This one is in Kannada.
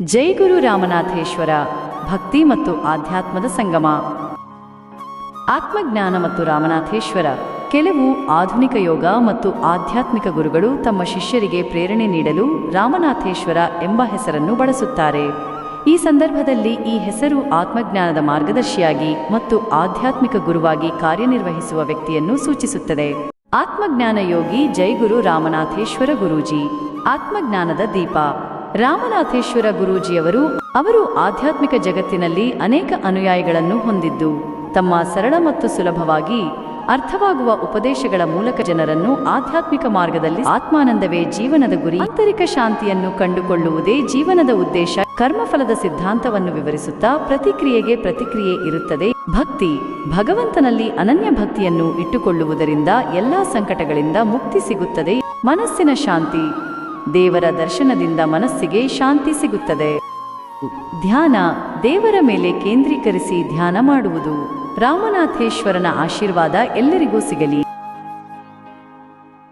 ಜೈ ಗುರು ರಾಮನಾಥೇಶ್ವರ, ಭಕ್ತಿ ಮತ್ತು ಆಧ್ಯಾತ್ಮದ ಸಂಗಮ. ಆತ್ಮಜ್ಞಾನ ಮತ್ತು ರಾಮನಾಥೇಶ್ವರ, ಕೆಲವು ಆಧುನಿಕ ಯೋಗ ಮತ್ತು ಆಧ್ಯಾತ್ಮಿಕ ಗುರುಗಳು ತಮ್ಮ ಶಿಷ್ಯರಿಗೆ ಪ್ರೇರಣೆ ನೀಡಲು ರಾಮನಾಥೇಶ್ವರ ಎಂಬ ಹೆಸರನ್ನು ಬಳಸುತ್ತಾರೆ. ಈ ಸಂದರ್ಭದಲ್ಲಿ ಈ ಹೆಸರು ಆತ್ಮಜ್ಞಾನದ ಮಾರ್ಗದರ್ಶಿಯಾಗಿ ಮತ್ತು ಆಧ್ಯಾತ್ಮಿಕ ಗುರುವಾಗಿ ಕಾರ್ಯನಿರ್ವಹಿಸುವ ವ್ಯಕ್ತಿಯನ್ನು ಸೂಚಿಸುತ್ತದೆ. ಆತ್ಮಜ್ಞಾನ ಯೋಗಿ ಜೈಗುರು ರಾಮನಾಥೇಶ್ವರ ಗುರೂಜಿ. ಆತ್ಮಜ್ಞಾನದ ದೀಪ. ರಾಮನಾಥೇಶ್ವರ ಗುರೂಜಿಯವರು ಅವರು ಆಧ್ಯಾತ್ಮಿಕ ಜಗತ್ತಿನಲ್ಲಿ ಅನೇಕ ಅನುಯಾಯಿಗಳನ್ನು ಹೊಂದಿದ್ದು, ತಮ್ಮ ಸರಳ ಮತ್ತು ಸುಲಭವಾಗಿ ಅರ್ಥವಾಗುವ ಉಪದೇಶಗಳ ಮೂಲಕ ಜನರನ್ನು ಆಧ್ಯಾತ್ಮಿಕ ಮಾರ್ಗದಲ್ಲಿ ಆತ್ಮಾನಂದವೇ ಜೀವನದ ಗುರಿ, ಆಂತರಿಕ ಶಾಂತಿಯನ್ನು ಕಂಡುಕೊಳ್ಳುವುದೇ ಜೀವನದ ಉದ್ದೇಶ. ಕರ್ಮಫಲದ ಸಿದ್ಧಾಂತವನ್ನು ವಿವರಿಸುತ್ತಾ ಪ್ರತಿಕ್ರಿಯೆಗೆ ಪ್ರತಿಕ್ರಿಯೆ ಇರುತ್ತದೆ. ಭಕ್ತಿ, ಭಗವಂತನಲ್ಲಿ ಅನನ್ಯ ಭಕ್ತಿಯನ್ನು ಇಟ್ಟುಕೊಳ್ಳುವುದರಿಂದ ಎಲ್ಲಾ ಸಂಕಟಗಳಿಂದ ಮುಕ್ತಿ ಸಿಗುತ್ತದೆ. ಮನಸ್ಸಿನ ಶಾಂತಿ ದೇವರ ದರ್ಶನದಿಂದ ಮನಸ್ಸಿಗೆ ಶಾಂತಿ ಸಿಗುತ್ತದೆ. ಧ್ಯಾನ ದೇವರ ಮೇಲೆ ಕೇಂದ್ರೀಕರಿಸಿ ಧ್ಯಾನ ಮಾಡುವುದು ರಾಮನಾಥೇಶ್ವರನ ಆಶೀರ್ವಾದ ಎಲ್ಲರಿಗೂ ಸಿಗಲಿ.